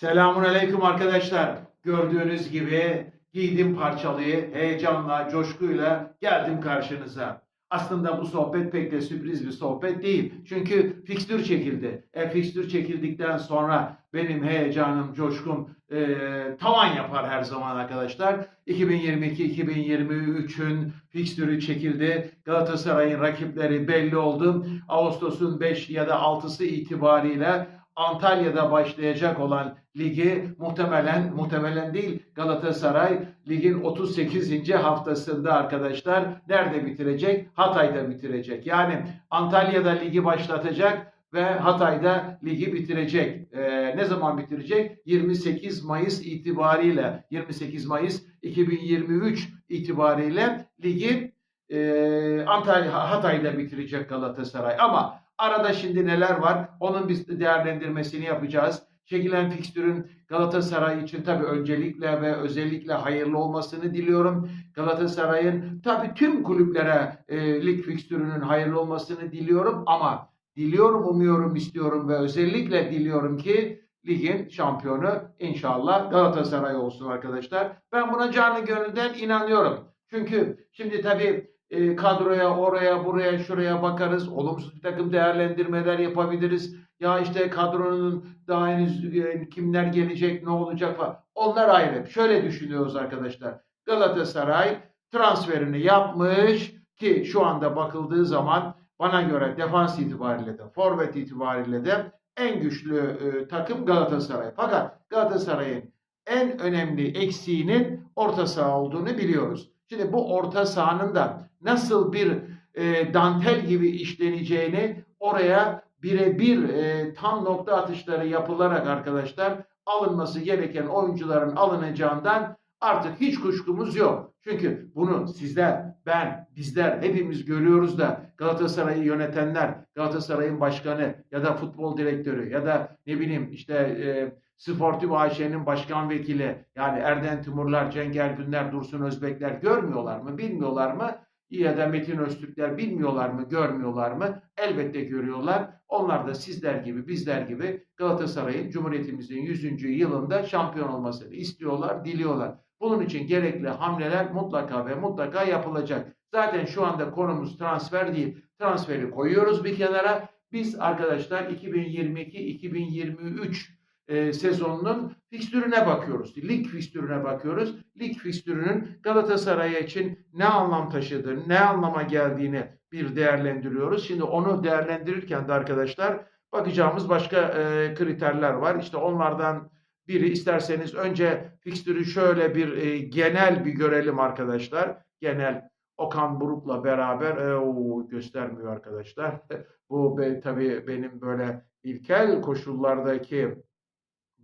Selamun aleyküm arkadaşlar. Gördüğünüz gibi giydim parçalıyı heyecanla, coşkuyla geldim karşınıza. Aslında bu sohbet pek de sürpriz bir sohbet değil. Çünkü fikstür çekildi. E fikstür çekildikten sonra benim heyecanım, coşkum e, tavan yapar her zaman arkadaşlar. 2022-2023'ün fikstürü çekildi. Galatasaray'ın rakipleri belli oldu. Ağustos'un 5 ya da 6'sı itibariyle Antalya'da başlayacak olan ligi muhtemelen muhtemelen değil Galatasaray ligin 38. haftasında arkadaşlar nerede bitirecek? Hatay'da bitirecek. Yani Antalya'da ligi başlatacak ve Hatay'da ligi bitirecek. Ee, ne zaman bitirecek? 28 Mayıs itibariyle 28 Mayıs 2023 itibariyle ligi e, Antalya Hatay'da bitirecek Galatasaray. Ama arada şimdi neler var? Onun biz de değerlendirmesini yapacağız. Çekilen fikstürün Galatasaray için tabii öncelikle ve özellikle hayırlı olmasını diliyorum. Galatasaray'ın tabii tüm kulüplere e, lig fikstürünün hayırlı olmasını diliyorum ama diliyorum, umuyorum, istiyorum ve özellikle diliyorum ki ligin şampiyonu inşallah Galatasaray olsun arkadaşlar. Ben buna canı gönülden inanıyorum. Çünkü şimdi tabii e, kadroya, oraya, buraya, şuraya bakarız. Olumsuz bir takım değerlendirmeler yapabiliriz. Ya işte kadronun daha henüz e, kimler gelecek, ne olacak falan. Onlar ayrı. Şöyle düşünüyoruz arkadaşlar. Galatasaray transferini yapmış ki şu anda bakıldığı zaman bana göre defans itibariyle de, forvet itibariyle de en güçlü e, takım Galatasaray. Fakat Galatasaray'ın en önemli eksiğinin orta saha olduğunu biliyoruz. Şimdi bu orta sahanın da nasıl bir e, dantel gibi işleneceğini oraya birebir e, tam nokta atışları yapılarak arkadaşlar alınması gereken oyuncuların alınacağından artık hiç kuşkumuz yok. Çünkü bunu sizler, ben, bizler hepimiz görüyoruz da Galatasaray'ı yönetenler, Galatasaray'ın başkanı ya da futbol direktörü ya da ne bileyim işte e, Sportif AŞ'nin başkan vekili yani Erden Timurlar, Cenk Ergünler, Dursun Özbekler görmüyorlar mı, bilmiyorlar mı? Ya da Metin Öztürkler bilmiyorlar mı, görmüyorlar mı? Elbette görüyorlar. Onlar da sizler gibi, bizler gibi Galatasaray'ın Cumhuriyetimizin 100. yılında şampiyon olmasını istiyorlar, diliyorlar. Bunun için gerekli hamleler mutlaka ve mutlaka yapılacak. Zaten şu anda konumuz transfer değil. Transferi koyuyoruz bir kenara. Biz arkadaşlar 2022-2023 e, sezonunun fikstürüne bakıyoruz. Lig fikstürüne bakıyoruz. Lig fikstürünün Galatasaray için ne anlam taşıdığını, ne anlama geldiğini bir değerlendiriyoruz. Şimdi onu değerlendirirken de arkadaşlar bakacağımız başka e, kriterler var. İşte onlardan biri isterseniz önce fikstürü şöyle bir e, genel bir görelim arkadaşlar. Genel Okan Buruk'la beraber e, o göstermiyor arkadaşlar. Bu be, tabii benim böyle ilkel koşullardaki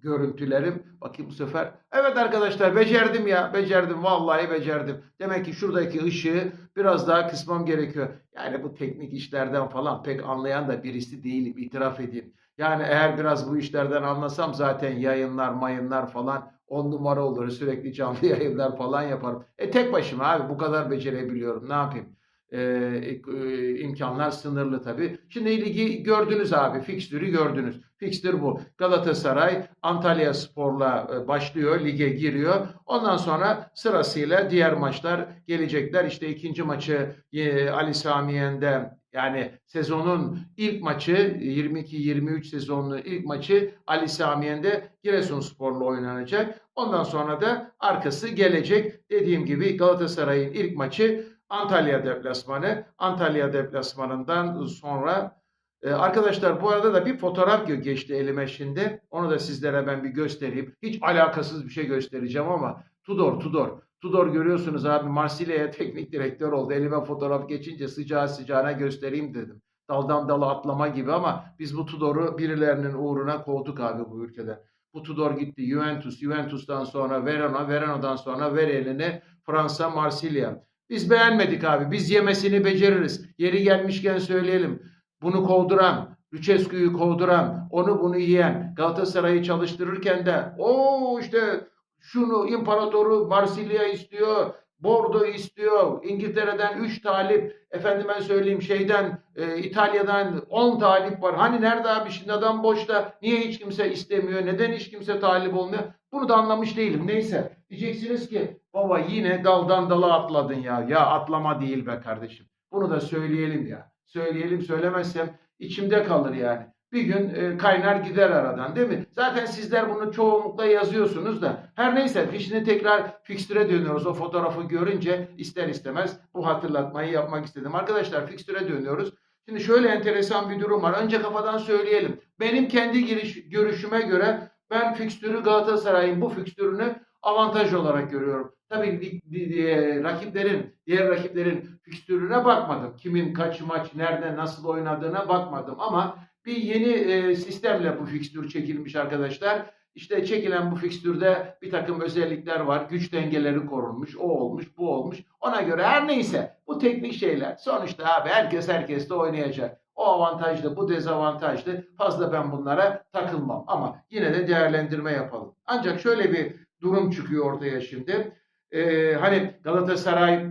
görüntülerim. Bakayım bu sefer. Evet arkadaşlar becerdim ya. Becerdim. Vallahi becerdim. Demek ki şuradaki ışığı biraz daha kısmam gerekiyor. Yani bu teknik işlerden falan pek anlayan da birisi değilim. itiraf edeyim. Yani eğer biraz bu işlerden anlasam zaten yayınlar, mayınlar falan on numara olur. Sürekli canlı yayınlar falan yaparım. E tek başıma abi bu kadar becerebiliyorum. Ne yapayım? Ee, e, imkanlar sınırlı tabii. Şimdi ligi gördünüz abi. Fikstürü gördünüz. Fikstür bu. Galatasaray Antalya Spor'la e, başlıyor. Lige giriyor. Ondan sonra sırasıyla diğer maçlar gelecekler. İşte ikinci maçı e, Ali Samiyen'de yani sezonun ilk maçı 22-23 sezonunun ilk maçı Ali Samiyen'de Giresunspor'la oynanacak. Ondan sonra da arkası gelecek. Dediğim gibi Galatasaray'ın ilk maçı Antalya deplasmanı. Antalya deplasmanından sonra e, arkadaşlar bu arada da bir fotoğraf geçti elime şimdi. Onu da sizlere ben bir göstereyim. Hiç alakasız bir şey göstereceğim ama Tudor, Tudor. Tudor görüyorsunuz abi Marsilya'ya teknik direktör oldu. Elime fotoğraf geçince sıcağı sıcağına göstereyim dedim. Daldan dala atlama gibi ama biz bu Tudor'u birilerinin uğruna kovduk abi bu ülkede. Bu Tudor gitti Juventus, Juventus'tan sonra Verona, Verona'dan sonra ver elini Fransa, Marsilya. Biz beğenmedik abi. Biz yemesini beceririz. Yeri gelmişken söyleyelim. Bunu kovduran, Lucescu'yu kovduran, onu bunu yiyen, Galatasaray'ı çalıştırırken de o işte şunu imparatoru Marsilya istiyor, Bordo istiyor. İngiltere'den 3 talip. Efendime söyleyeyim şeyden e, İtalya'dan 10 talip var. Hani nerede abi şimdi adam boşta. Niye hiç kimse istemiyor? Neden hiç kimse talip olmuyor? Bunu da anlamış değilim. Neyse. Diyeceksiniz ki baba yine daldan dala atladın ya. Ya atlama değil be kardeşim. Bunu da söyleyelim ya. Söyleyelim söylemezsem içimde kalır yani. Bir gün e, kaynar gider aradan değil mi? Zaten sizler bunu çoğunlukla yazıyorsunuz da. Her neyse fişini tekrar fikstüre dönüyoruz. O fotoğrafı görünce ister istemez bu hatırlatmayı yapmak istedim. Arkadaşlar fikstüre dönüyoruz. Şimdi şöyle enteresan bir durum var. Önce kafadan söyleyelim. Benim kendi giriş, görüşüme göre ben fikstürü Galatasaray'ın bu fikstürünü avantaj olarak görüyorum. Tabii di- rakiplerin, diğer rakiplerin fikstürüne bakmadım. Kimin kaç maç, nerede, nasıl oynadığına bakmadım. Ama bir yeni e, sistemle bu fikstür çekilmiş arkadaşlar. İşte çekilen bu fikstürde bir takım özellikler var. Güç dengeleri korunmuş. O olmuş, bu olmuş. Ona göre her neyse bu teknik şeyler. Sonuçta abi herkes herkesle oynayacak. O avantajlı, bu dezavantajlı. Fazla ben bunlara takılmam. Ama yine de değerlendirme yapalım. Ancak şöyle bir durum çıkıyor ortaya şimdi. Ee, hani Galatasaray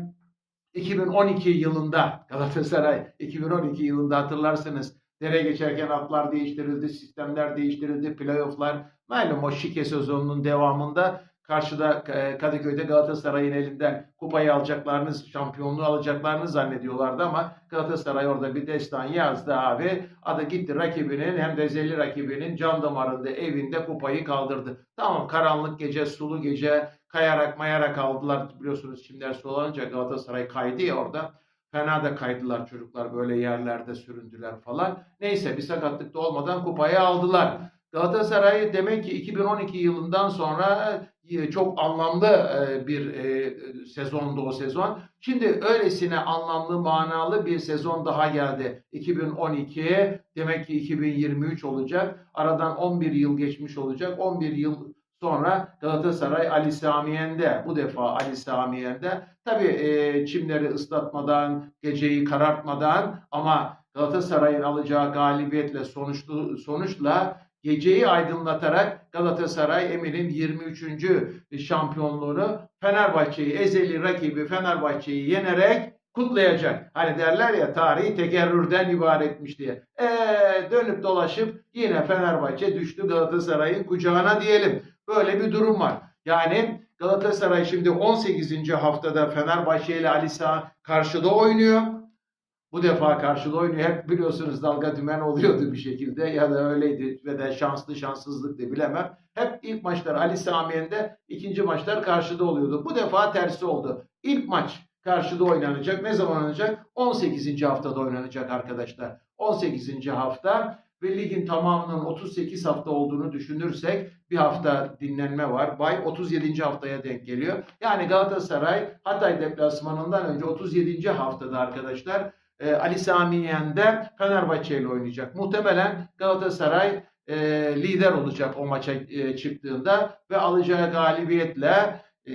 2012 yılında Galatasaray 2012 yılında hatırlarsınız dere geçerken atlar değiştirildi, sistemler değiştirildi, playofflar malum o şike sezonunun devamında karşıda e, Kadıköy'de Galatasaray'ın elinden kupayı alacaklarını, şampiyonluğu alacaklarını zannediyorlardı ama Galatasaray orada bir destan yazdı abi. Adı gitti rakibinin hem de ezeli rakibinin can damarında evinde kupayı kaldırdı. Tamam karanlık gece, sulu gece kayarak mayarak aldılar. Biliyorsunuz çimler sulanınca Galatasaray kaydı ya orada. Fena da kaydılar çocuklar böyle yerlerde süründüler falan. Neyse bir sakatlık da olmadan kupayı aldılar. Galatasaray demek ki 2012 yılından sonra e, çok anlamlı e, bir e, sezondu o sezon. Şimdi öylesine anlamlı manalı bir sezon daha geldi. 2012 demek ki 2023 olacak. Aradan 11 yıl geçmiş olacak. 11 yıl sonra Galatasaray Ali Samiyen'de bu defa Ali Samiyen'de tabii e, çimleri ıslatmadan, geceyi karartmadan ama Galatasaray'ın alacağı galibiyetle sonuçlu sonuçla geceyi aydınlatarak Galatasaray Emin'in 23. şampiyonluğunu Fenerbahçe'yi ezeli rakibi Fenerbahçe'yi yenerek kutlayacak. Hani derler ya tarihi tekerrürden ibaretmiş diye. Eee dönüp dolaşıp yine Fenerbahçe düştü Galatasaray'ın kucağına diyelim. Böyle bir durum var. Yani Galatasaray şimdi 18. haftada Fenerbahçe ile Ali Sağ karşıda oynuyor. Bu defa karşıda oynuyor. Hep biliyorsunuz dalga dümen oluyordu bir şekilde ya da öyleydi ve de şanslı şanssızlıktı bilemem. Hep ilk maçlar Ali Samiyen'de, ikinci maçlar karşıda oluyordu. Bu defa tersi oldu. İlk maç karşıda oynanacak. Ne zaman oynanacak? 18. haftada oynanacak arkadaşlar. 18. hafta ve ligin tamamının 38 hafta olduğunu düşünürsek bir hafta dinlenme var. Bay 37. haftaya denk geliyor. Yani Galatasaray Hatay deplasmanından önce 37. haftada arkadaşlar e, Ali Sami Yen'de Fenerbahçe ile oynayacak. Muhtemelen Galatasaray e, lider olacak o maça e, çıktığında ve alacağı galibiyetle e,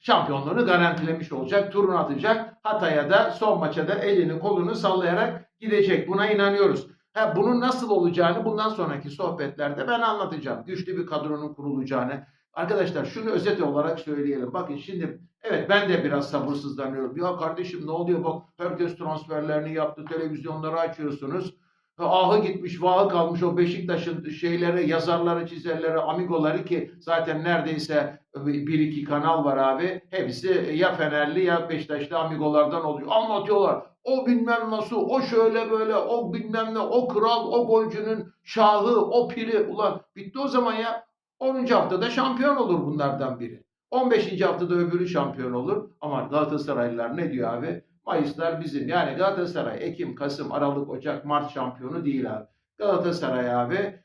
şampiyonluğunu garantilemiş olacak. Turunu atacak. Hatay'a da son maça da elini kolunu sallayarak gidecek. Buna inanıyoruz. Ha, bunun nasıl olacağını bundan sonraki sohbetlerde ben anlatacağım. Güçlü bir kadronun kurulacağını. Arkadaşlar şunu özet olarak söyleyelim. Bakın şimdi evet ben de biraz sabırsızlanıyorum. Ya kardeşim ne oluyor bak herkes transferlerini yaptı. Televizyonları açıyorsunuz. Ahı gitmiş, vahı kalmış o Beşiktaş'ın şeyleri, yazarları, çizerleri, amigoları ki zaten neredeyse bir iki kanal var abi. Hepsi ya Fenerli ya Beşiktaşlı amigolardan oluyor. Anlatıyorlar. O bilmem nasıl, o şöyle böyle, o bilmem ne, o kral, o golcünün şahı, o piri. Ulan bitti o zaman ya. 10. haftada şampiyon olur bunlardan biri. 15. haftada öbürü şampiyon olur. Ama Galatasaraylılar ne diyor abi? Mayıslar bizim. Yani Galatasaray Ekim, Kasım, Aralık, Ocak, Mart şampiyonu değil abi. Galatasaray abi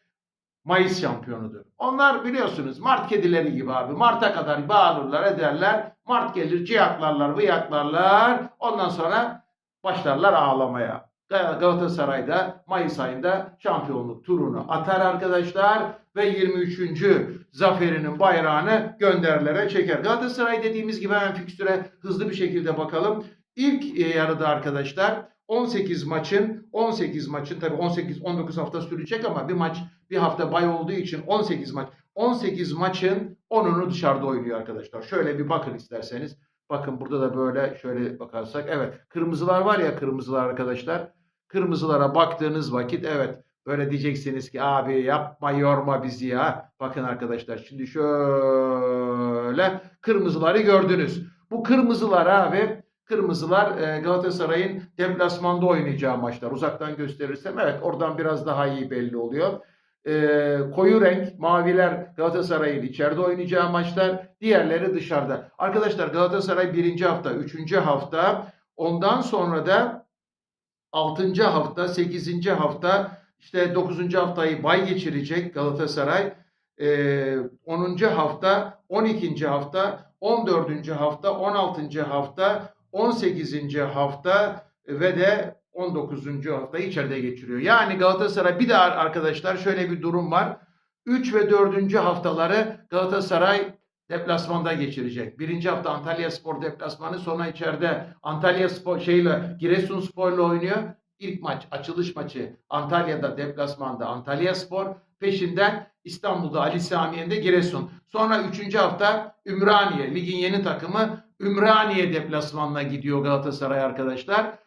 Mayıs şampiyonudur. Onlar biliyorsunuz Mart kedileri gibi abi. Mart'a kadar bağırırlar ederler. Mart gelir ciyaklarlar, vıyaklarlar. Ondan sonra başlarlar ağlamaya. Galatasaray'da Mayıs ayında şampiyonluk turunu atar arkadaşlar ve 23. zaferinin bayrağını gönderilere çeker. Galatasaray dediğimiz gibi hemen fikstüre hızlı bir şekilde bakalım. İlk e, yarıda arkadaşlar 18 maçın 18 maçın tabi 18 19 hafta sürecek ama bir maç bir hafta bay olduğu için 18 maç 18 maçın 10'unu dışarıda oynuyor arkadaşlar. Şöyle bir bakın isterseniz. Bakın burada da böyle şöyle bakarsak evet kırmızılar var ya kırmızılar arkadaşlar. Kırmızılara baktığınız vakit evet böyle diyeceksiniz ki abi yapma yorma bizi ya. Bakın arkadaşlar şimdi şöyle kırmızıları gördünüz. Bu kırmızılar abi kırmızılar e, Galatasaray'ın deplasmanda oynayacağı maçlar. Uzaktan gösterirsem evet oradan biraz daha iyi belli oluyor. E, koyu renk maviler Galatasaray'ın içeride oynayacağı maçlar. Diğerleri dışarıda. Arkadaşlar Galatasaray birinci hafta, üçüncü hafta ondan sonra da altıncı hafta, sekizinci hafta işte dokuzuncu haftayı bay geçirecek Galatasaray. Ee, 10. hafta, 12. hafta, 14. hafta, 16. hafta, 18. hafta ve de 19. haftayı içeride geçiriyor. Yani Galatasaray bir daha arkadaşlar şöyle bir durum var. 3 ve 4. haftaları Galatasaray deplasmanda geçirecek. Birinci hafta Antalya Spor deplasmanı sonra içeride Antalya Spor şeyle Giresun Spor'la oynuyor. İlk maç açılış maçı Antalya'da deplasmanda Antalya Spor. Peşinden İstanbul'da Ali Samiye'nde Giresun. Sonra üçüncü hafta Ümraniye. Ligin yeni takımı Ümraniye deplasmanına gidiyor Galatasaray arkadaşlar.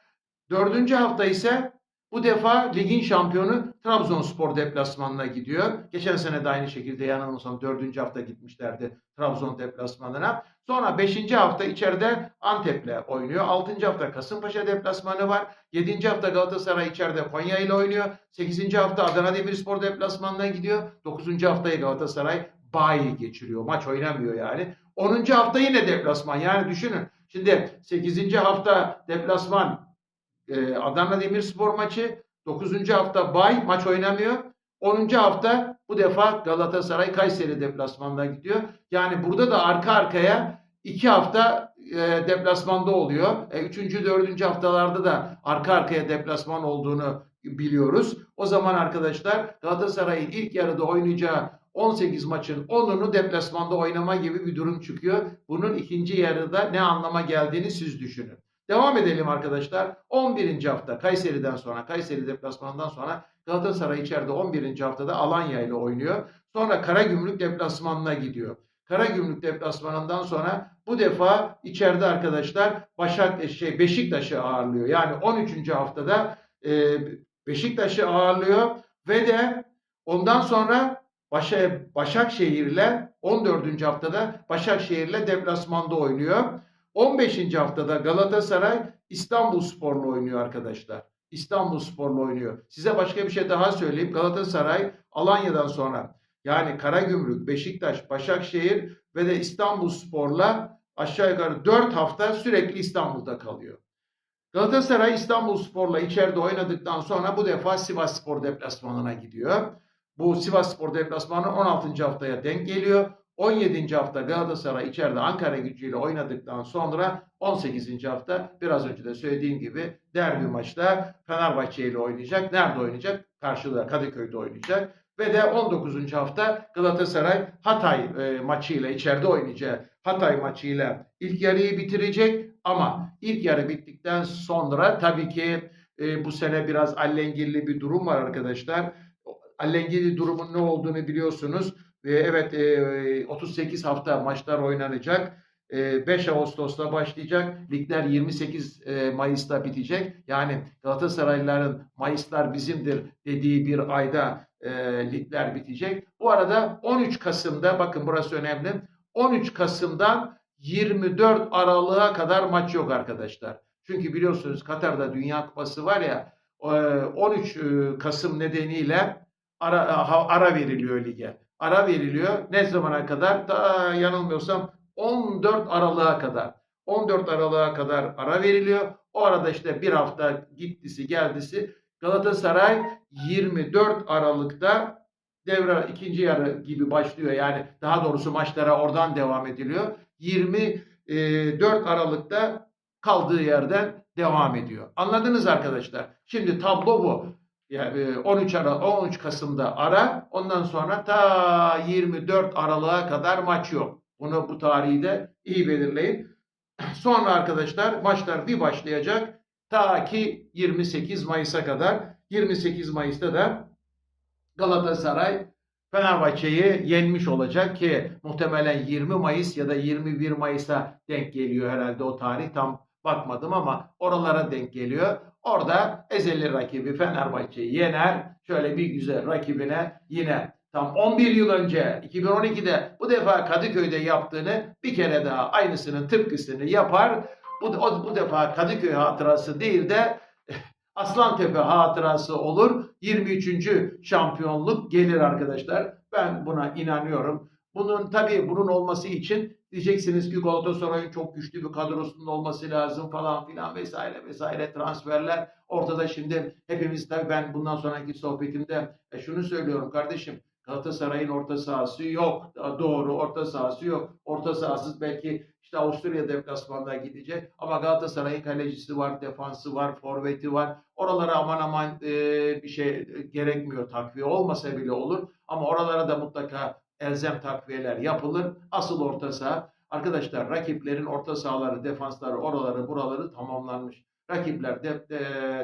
Dördüncü hafta ise bu defa ligin şampiyonu Trabzonspor deplasmanına gidiyor. Geçen sene de aynı şekilde yanılmıyorsam dördüncü hafta gitmişlerdi Trabzon deplasmanına. Sonra beşinci hafta içeride Antep'le oynuyor. Altıncı hafta Kasımpaşa deplasmanı var. Yedinci hafta Galatasaray içeride Konya ile oynuyor. Sekizinci hafta Adana Demirspor deplasmanına gidiyor. Dokuzuncu haftayı Galatasaray bayi geçiriyor. Maç oynamıyor yani. Onuncu hafta yine deplasman. Yani düşünün. Şimdi sekizinci hafta deplasman e, Adana Demirspor maçı. 9. hafta bay maç oynamıyor. 10. hafta bu defa Galatasaray Kayseri deplasmanına gidiyor. Yani burada da arka arkaya 2 hafta e, deplasmanda oluyor. E, 3. 4. haftalarda da arka arkaya deplasman olduğunu biliyoruz. O zaman arkadaşlar Galatasaray'ın ilk yarıda oynayacağı 18 maçın 10'unu deplasmanda oynama gibi bir durum çıkıyor. Bunun ikinci yarıda ne anlama geldiğini siz düşünün. Devam edelim arkadaşlar. 11. hafta Kayseri'den sonra, Kayseri deplasmanından sonra Galatasaray içeride 11. haftada Alanya ile oynuyor. Sonra Karagümrük deplasmanına gidiyor. Karagümrük deplasmanından sonra bu defa içeride arkadaşlar Başak şey Beşiktaş'ı ağırlıyor. Yani 13. haftada e, Beşiktaş'ı ağırlıyor ve de ondan sonra Başak, Başakşehir'le 14. haftada Başakşehir'le deplasmanda oynuyor. 15. haftada Galatasaray İstanbul Spor'la oynuyor arkadaşlar. İstanbul Spor'la oynuyor. Size başka bir şey daha söyleyeyim. Galatasaray Alanya'dan sonra yani Karagümrük, Beşiktaş, Başakşehir ve de İstanbul Spor'la aşağı yukarı 4 hafta sürekli İstanbul'da kalıyor. Galatasaray İstanbul Spor'la içeride oynadıktan sonra bu defa Sivas Spor deplasmanına gidiyor. Bu Sivas Spor deplasmanı 16. haftaya denk geliyor. 17. hafta Galatasaray içeride Ankara gücüyle oynadıktan sonra 18. hafta biraz önce de söylediğim gibi derbi maçta Fenerbahçe ile oynayacak. Nerede oynayacak? Karşıda Kadıköy'de oynayacak. Ve de 19. hafta Galatasaray Hatay e, maçıyla içeride oynayacak. Hatay maçıyla ilk yarıyı bitirecek ama ilk yarı bittikten sonra tabii ki e, bu sene biraz allengirli bir durum var arkadaşlar. Allengirli durumun ne olduğunu biliyorsunuz. E, evet e, 38 hafta maçlar oynanacak. E, 5 Ağustos'ta başlayacak. Ligler 28 e, Mayıs'ta bitecek. Yani Galatasaraylıların Mayıslar bizimdir dediği bir ayda e, ligler bitecek. Bu arada 13 Kasım'da bakın burası önemli. 13 Kasım'dan 24 Aralık'a kadar maç yok arkadaşlar. Çünkü biliyorsunuz Katar'da Dünya Kupası var ya e, 13 e, Kasım nedeniyle ara, ara veriliyor lige. Ara veriliyor. Ne zamana kadar? Da yanılmıyorsam 14 Aralık'a kadar. 14 Aralık'a kadar ara veriliyor. O arada işte bir hafta gittisi geldisi Galatasaray 24 Aralık'ta devre ikinci yarı gibi başlıyor. Yani daha doğrusu maçlara oradan devam ediliyor. 24 Aralık'ta kaldığı yerden devam ediyor. Anladınız arkadaşlar. Şimdi tablo bu. Yani 13 ara 13 Kasım'da ara ondan sonra ta 24 Aralık'a kadar maç yok. Bunu bu tarihi de iyi belirleyin. Sonra arkadaşlar maçlar bir başlayacak ta ki 28 Mayıs'a kadar. 28 Mayıs'ta da Galatasaray Fenerbahçe'yi yenmiş olacak ki muhtemelen 20 Mayıs ya da 21 Mayıs'a denk geliyor herhalde o tarih. Tam bakmadım ama oralara denk geliyor. Orada ezeli rakibi Fenerbahçe'yi yener. Şöyle bir güzel rakibine yine tam 11 yıl önce 2012'de bu defa Kadıköy'de yaptığını bir kere daha aynısının tıpkısını yapar. Bu, o, bu defa Kadıköy hatırası değil de Aslantepe hatırası olur. 23. şampiyonluk gelir arkadaşlar. Ben buna inanıyorum. Bunun tabii bunun olması için diyeceksiniz ki Galatasaray'ın çok güçlü bir kadrosunun olması lazım falan filan vesaire vesaire transferler ortada şimdi hepimiz tabii ben bundan sonraki sohbetimde e, şunu söylüyorum kardeşim Galatasaray'ın orta sahası yok. Doğru orta sahası yok. Orta sahasız belki işte Avusturya deplasmanına gidecek. Ama Galatasaray'ın kalecisi var, defansı var, forveti var. Oralara aman aman e, bir şey gerekmiyor. Takviye olmasa bile olur. Ama oralara da mutlaka elzem takviyeler yapılır. Asıl orta saha. Arkadaşlar rakiplerin orta sahaları, defansları, oraları, buraları tamamlanmış. Rakipler de, de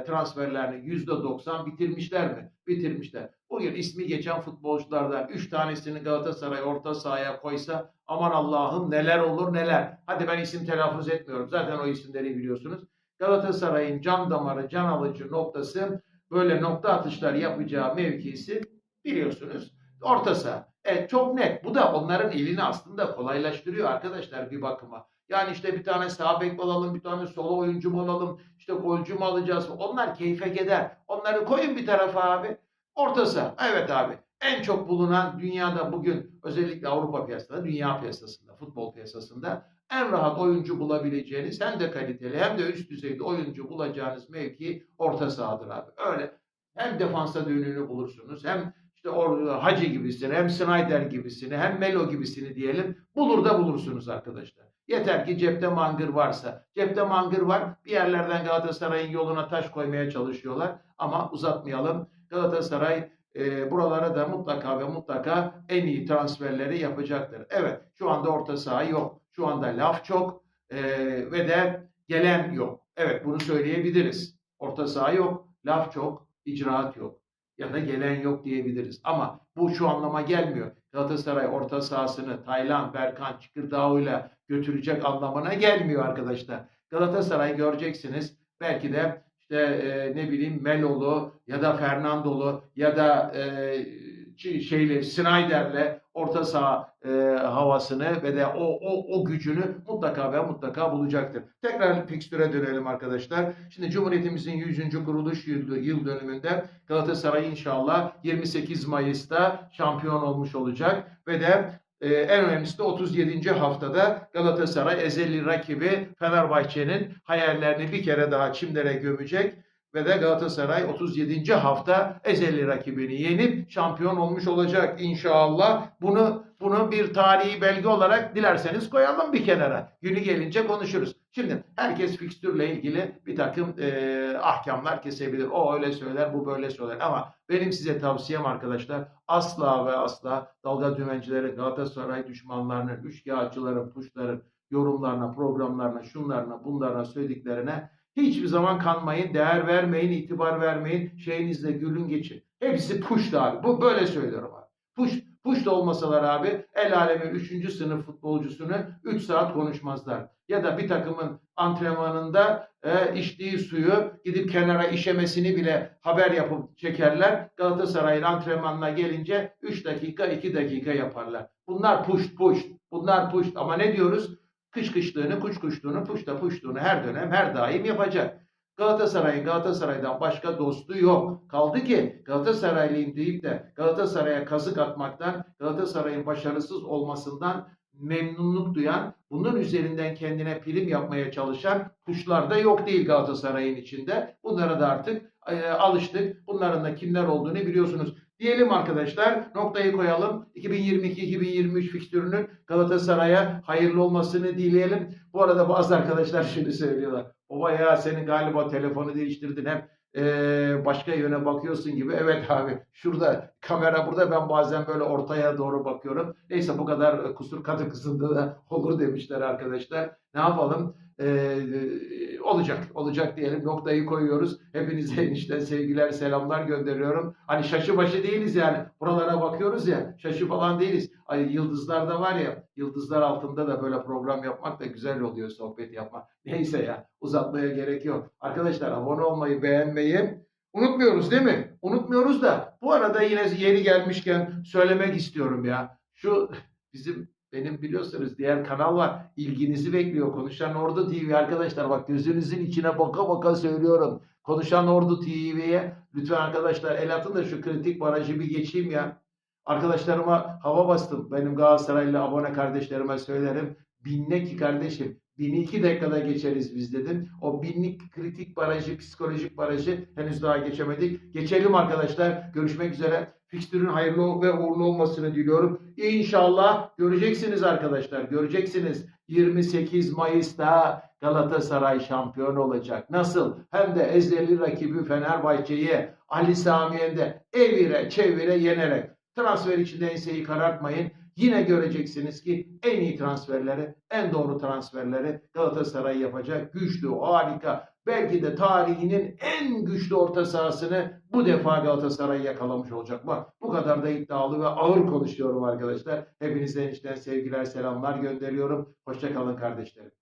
transferlerini %90 bitirmişler mi? Bitirmişler. Bugün ismi geçen futbolculardan 3 tanesini Galatasaray orta sahaya koysa aman Allah'ım neler olur neler. Hadi ben isim telaffuz etmiyorum. Zaten o isimleri biliyorsunuz. Galatasaray'ın can damarı, can alıcı noktası böyle nokta atışlar yapacağı mevkisi biliyorsunuz. Orta saha. Evet çok net. Bu da onların elini aslında kolaylaştırıyor arkadaşlar bir bakıma. Yani işte bir tane sağ bek alalım, bir tane solo oyuncu mu alalım, işte golcü mü alacağız? Onlar keyfe gider. Onları koyun bir tarafa abi. Orta saha. Evet abi. En çok bulunan dünyada bugün özellikle Avrupa piyasasında, dünya piyasasında, futbol piyasasında en rahat oyuncu bulabileceğiniz hem de kaliteli hem de üst düzeyde oyuncu bulacağınız mevki orta sahadır abi. Öyle hem defansa dönünü bulursunuz hem işte or, Hacı gibisini hem Snyder gibisini hem Melo gibisini diyelim bulur da bulursunuz arkadaşlar. Yeter ki cepte mangır varsa. Cepte mangır var. Bir yerlerden Galatasaray'ın yoluna taş koymaya çalışıyorlar. Ama uzatmayalım. Galatasaray e, buralara da mutlaka ve mutlaka en iyi transferleri yapacaktır. Evet şu anda orta saha yok. Şu anda laf çok e, ve de gelen yok. Evet bunu söyleyebiliriz. Orta saha yok, laf çok, icraat yok. Ya da gelen yok diyebiliriz. Ama bu şu anlama gelmiyor. Galatasaray orta sahasını Taylan, Berkan, Çıkırdağ'ıyla götürecek anlamına gelmiyor arkadaşlar. Galatasaray göreceksiniz belki de işte e, ne bileyim Melolu ya da Fernandolu ya da e, şeyle Snyder'le orta saha e, havasını ve de o, o, o gücünü mutlaka ve mutlaka bulacaktır. Tekrar fikstüre dönelim arkadaşlar. Şimdi Cumhuriyetimizin 100. kuruluş yıl, yıl dönümünde Galatasaray inşallah 28 Mayıs'ta şampiyon olmuş olacak ve de ee, en önemlisi de 37. haftada Galatasaray ezeli rakibi Fenerbahçe'nin hayallerini bir kere daha çimlere gömecek ve de Galatasaray 37. hafta ezeli rakibini yenip şampiyon olmuş olacak inşallah. Bunu bunu bir tarihi belge olarak dilerseniz koyalım bir kenara. Günü gelince konuşuruz. Şimdi herkes fikstürle ilgili bir takım e, ahkamlar kesebilir. O öyle söyler, bu böyle söyler. Ama benim size tavsiyem arkadaşlar asla ve asla dalga dümencilerin, Galatasaray düşmanlarının, üçkağıtçıların, puşların yorumlarına, programlarına, şunlarına, bunlarına söylediklerine hiçbir zaman kanmayın, değer vermeyin, itibar vermeyin. Şeyinizle gülün geçin. Hepsi puştu abi. Bu böyle söylüyorum abi. Puş, puş da olmasalar abi el alemin 3. sınıf futbolcusunu 3 saat konuşmazlar. Ya da bir takımın antrenmanında e, içtiği suyu gidip kenara işemesini bile haber yapıp çekerler. Galatasaray'ın antrenmanına gelince 3 dakika 2 dakika yaparlar. Bunlar puş puş. Bunlar puş. Ama ne diyoruz? Kış kışlığını, kuş kuşluğunu, puşta puştuğunu her dönem, her daim yapacak. Galatasaray'ın Galatasaray'dan başka dostu yok. Kaldı ki Galatasaraylıyım deyip de Galatasaray'a kazık atmaktan, Galatasaray'ın başarısız olmasından memnunluk duyan, bunun üzerinden kendine prim yapmaya çalışan kuşlar da yok değil Galatasaray'ın içinde. Bunlara da artık e, alıştık. Bunların da kimler olduğunu biliyorsunuz. Diyelim arkadaşlar noktayı koyalım. 2022-2023 fikstürünün Galatasaray'a hayırlı olmasını dileyelim. Bu arada bazı arkadaşlar şunu söylüyorlar. Baba ya senin galiba telefonu değiştirdin hem Ee, başka yöne bakıyorsun gibi. Evet abi şurada kamera burada ben bazen böyle ortaya doğru bakıyorum. Neyse bu kadar e, kusur katı kızında da olur demişler arkadaşlar. Ne yapalım? Ee, olacak olacak diyelim noktayı koyuyoruz. Hepinize enişten sevgiler selamlar gönderiyorum. Hani şaşı başı değiliz yani. Buralara bakıyoruz ya şaşı falan değiliz. Ay yıldızlar da var ya yıldızlar altında da böyle program yapmak da güzel oluyor sohbet yapmak. Neyse ya uzatmaya gerek yok. Arkadaşlar abone olmayı beğenmeyi unutmuyoruz değil mi? Unutmuyoruz da bu arada yine yeri gelmişken söylemek istiyorum ya. Şu bizim benim biliyorsunuz diğer kanal var. İlginizi bekliyor. Konuşan Ordu TV arkadaşlar. Bak gözünüzün içine baka baka söylüyorum. Konuşan Ordu TV'ye lütfen arkadaşlar el atın da şu kritik barajı bir geçeyim ya. Arkadaşlarıma hava bastım. Benim Galatasaraylı abone kardeşlerime söylerim. Binle ki kardeşim. Bini iki dakikada geçeriz biz dedim. O binlik kritik barajı, psikolojik barajı henüz daha geçemedik. Geçelim arkadaşlar. Görüşmek üzere. Fikstürün hayırlı ve uğurlu olmasını diliyorum. İnşallah göreceksiniz arkadaşlar. Göreceksiniz. 28 Mayıs'ta Galatasaray şampiyon olacak. Nasıl? Hem de ezeli rakibi Fenerbahçe'yi Ali Samiyen'de evire çevire yenerek. Transfer içinde enseyi karartmayın. Yine göreceksiniz ki en iyi transferleri, en doğru transferleri Galatasaray yapacak. Güçlü, harika. Belki de tarihinin en güçlü orta sahasını bu defa Galatasaray yakalamış olacak. Bak bu kadar da iddialı ve ağır konuşuyorum arkadaşlar. Hepinize içten sevgiler, selamlar gönderiyorum. Hoşçakalın kardeşlerim.